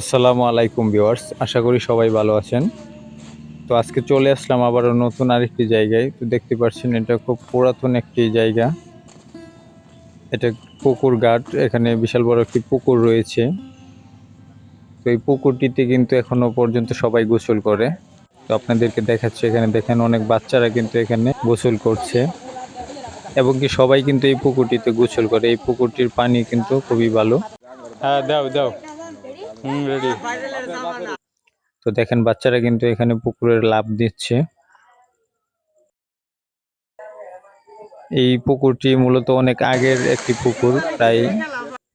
আসসালামু আলাইকুম ভিউয়ার্স, আশা করি সবাই ভালো আছেন। তো আজকে চলে আসলাম আবারও নতুন আরেকটি জায়গায়। তো দেখতে পাচ্ছেন এটা খুব পুরাতন একটি জায়গা। এটা পুকুর ঘাট, এখানে বিশাল বড় একটি পুকুর রয়েছে। তো এই পুকুরটিতে কিন্তু এখনও পর্যন্ত সবাই গোসল করে। তো আপনাদেরকে দেখাচ্ছে, এখানে দেখেন অনেক বাচ্চারা কিন্তু এখানে গোসল করছে। এবং কি সবাই কিন্তু এই পুকুরটিতে গোসল করে। এই পুকুরটির পানি কিন্তু খুবই ভালো। হ্যাঁ দাও দাও। তো দেখেন, বাচ্চারা কিন্তু এখানে পুকুরের লাভ দিচ্ছে। এই পুকুরটি মূলত অনেক আগের একটি পুকুর, প্রায়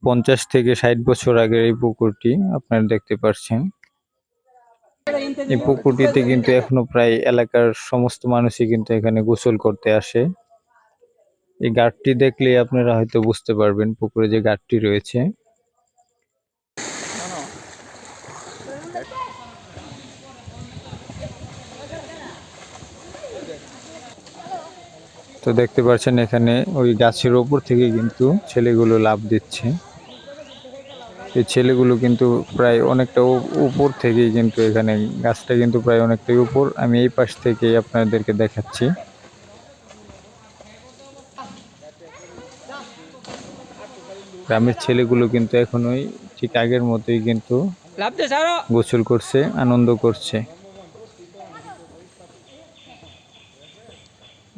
পঞ্চাশ থেকে ষাট বছর আগের এই পুকুরটি, আপনারা দেখতে পাচ্ছেন এই পুকুরটিতে কিন্তু এখনও প্রায় এলাকার সমস্ত মানুষই কিন্তু এখানে গোসল করতে আসে। এই ঘাটটি দেখলে আপনারা হয়তো বুঝতে পারবেন পুকুরে যে ঘাটটি রয়েছে। তো দেখতে পাচ্ছেন এখানে ওই গাছের ওপর থেকে কিন্তু ছেলেগুলো লাভ দিচ্ছে। এই ছেলেগুলো কিন্তু প্রায় অনেকটা উপর থেকেই কিন্তু এখানে গাছটা কিন্তু প্রায় অনেকটাই উপর। আমি এই পাশ থেকে আপনাদেরকে দেখাচ্ছি। গ্রামের ছেলেগুলো কিন্তু এখনোই ঠিক আগের মতোই কিন্তু লাভ গোসল করছে আনন্দ করছে।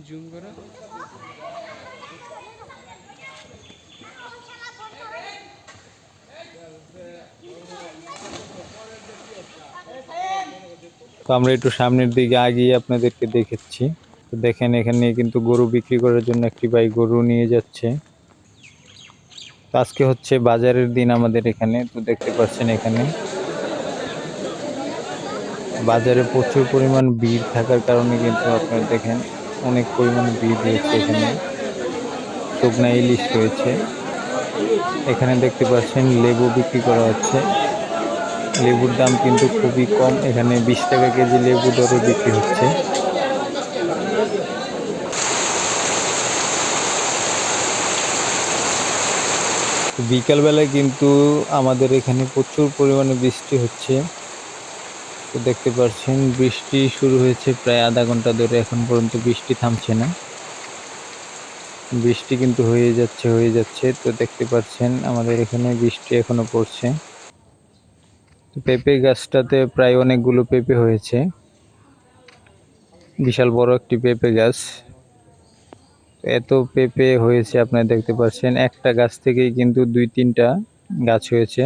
জুম আমরা একটু সামনের দিকে আগিয়ে আপনাদেরকে দেখেছি। তো দেখেন, এখানে কিন্তু গরু বিক্রি করার জন্য একটি ভাই গরু নিয়ে যাচ্ছে। তো আজকে হচ্ছে বাজারের দিন আমাদের এখানে, তো দেখতে পাচ্ছেন এখানে। বাজারে প্রচুর পরিমাণ ভিড় থাকার কারণে কিন্তু আপনারা দেখেন, অনেক পরিমাণ ভিড় রয়েছে এখানে। শুকনা ইলিশ রয়েছে। এখানে দেখতে পাচ্ছেন লেবু বিক্রি করা হচ্ছে। লেবুর দাম কিন্তু খুবই কম। এখানে বিশ টাকা কেজি লেবু দরে বিক্রি হচ্ছে। বিকালবেলায় কিন্তু আমাদের এখানে প্রচুর পরিমাণে বৃষ্টি হচ্ছে। তো দেখতে পাচ্ছেন বৃষ্টি শুরু হয়েছে প্রায় আধা ঘণ্টা ধরে। এখন পর্যন্ত বৃষ্টি থামছে না। বৃষ্টি কিন্তু হয়ে যাচ্ছে হয়ে যাচ্ছে। তো দেখতে পাচ্ছেন আমাদের এখানে বৃষ্টি এখনও পড়ছে। পেঁপে গাছটাতে প্রায় অনেকগুলো পেঁপে হয়েছে। বিশাল বড় একটি পেঁপে গাছ। এত পেঁপে হয়েছে, আপনারা দেখতে পাচ্ছেন, একটা গাছ থেকেই কিন্তু দুই তিনটা গাছ হয়েছে।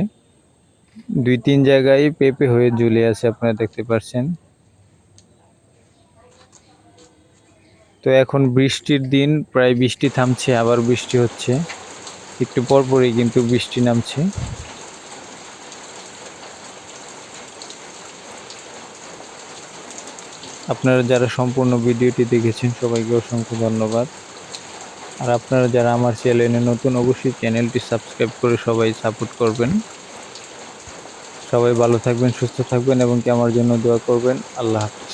দুই তিন জায়গায় পেঁপে হয়ে ঝুলে আছে, আপনারা দেখতে পাচ্ছেন। তো এখন বৃষ্টির দিন, প্রায় বৃষ্টি থামছে, আবার বৃষ্টি হচ্ছে। একটু পরপরই কিন্তু বৃষ্টি নামছে। আপনারা যারা সম্পূর্ণ ভিডিওটি দেখেছেন, সবাইকে অসংখ্য ধন্যবাদ। আর আপনারা যারা আমার চ্যানেলে নতুন, অবশ্যই চ্যানেলটি সাবস্ক্রাইব করে সবাই সাপোর্ট করবেন। সবাই ভালো থাকবেন, সুস্থ থাকবেন এবং কি আমার জন্য দোয়া করবেন, আল্লাহ হাফিজ।